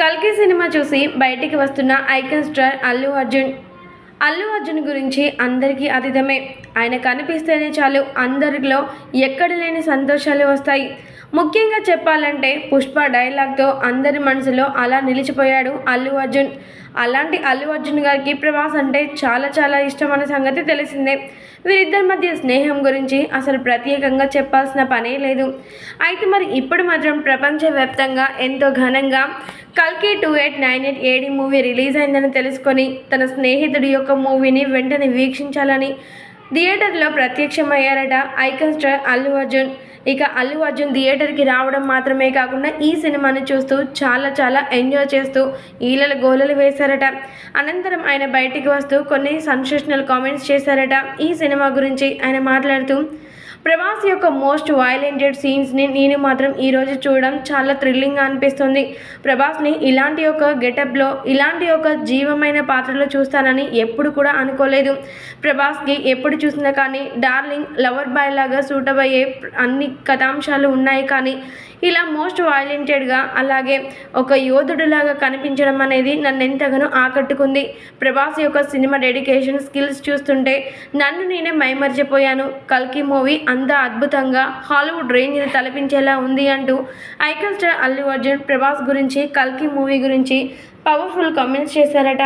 కల్కి సినిమా చూసి బయటికి వస్తున్న ఐకన్ స్టార్ అల్లు అర్జున్. అల్లు అర్జున్ గురించి అందరికీ అతీతమే. ఆయన కనిపిస్తేనే చాలు అందరిలో ఎక్కడ లేని సంతోషాలు వస్తాయి. ముఖ్యంగా చెప్పాలంటే పుష్ప డైలాగ్తో అందరి మనసులో అలా నిలిచిపోయాడు అల్లు అర్జున్. అలాంటి అల్లు అర్జున్ గారికి ప్రభాస్ అంటే చాలా చాలా ఇష్టం అనే సంగతి తెలిసిందే. వీరిద్దరి మధ్య స్నేహం గురించి అసలు ప్రత్యేకంగా చెప్పాల్సిన పనే లేదు. అయితే మరి ఇప్పుడు మాత్రం ప్రపంచవ్యాప్తంగా ఎంతో ఘనంగా కల్కి two eight nine eight AD movie release అయిందని తెలుసుకొని తన స్నేహితుడి యొక్క మూవీని వెంటనే వీక్షించాలని థియేటర్లో ప్రత్యక్షమయ్యారట ఐకన్ స్టార్ అల్లు అర్జున్. ఇక అల్లు అర్జున్ థియేటర్కి రావడం మాత్రమే కాకుండా ఈ సినిమాని చూస్తూ చాలా చాలా ఎంజాయ్ చేస్తూ ఈలల గోలలు వేశారట. అనంతరం ఆయన బయటికి వస్తూ కొన్ని సెన్సేషనల్ కామెంట్స్ చేశారట. ఈ సినిమా గురించి ఆయన మాట్లాడుతూ ప్రభాస్ యొక్క మోస్ట్ వైలెంటెడ్ సీన్స్ని నేను మాత్రం ఈరోజు చూడడం చాలా థ్రిల్లింగ్గా అనిపిస్తుంది. ప్రభాస్ని ఇలాంటి ఒక గెటప్లో ఇలాంటి ఒక జీవమైన పాత్రలో చూస్తానని ఎప్పుడు కూడా అనుకోలేదు. ప్రభాస్కి ఎప్పుడు చూసినా కానీ డార్లింగ్ లవర్ బాయ్ లాగా సూటబ్ అయ్యే అన్ని కథాంశాలు ఉన్నాయి కానీ ఇలా మోస్ట్ వైలెంటెడ్గా అలాగే ఒక యోధుడిలాగా కనిపించడం అనేది నన్ను ఎంతగానో ఆకట్టుకుంది. ప్రభాస్ యొక్క సినిమా డెడికేషన్ స్కిల్స్ చూస్తుంటే నన్ను నేనే మైమర్చిపోయాను. కల్కి మూవీ అంత అద్భుతంగా హాలీవుడ్ రేంజ్ని తలపించేలా ఉంది అంటూ ఐకల్ స్టార్ అల్లు అర్జున్ ప్రభాస్ గురించి కల్కి మూవీ గురించి పవర్ఫుల్ కామెంట్స్ చేశారట.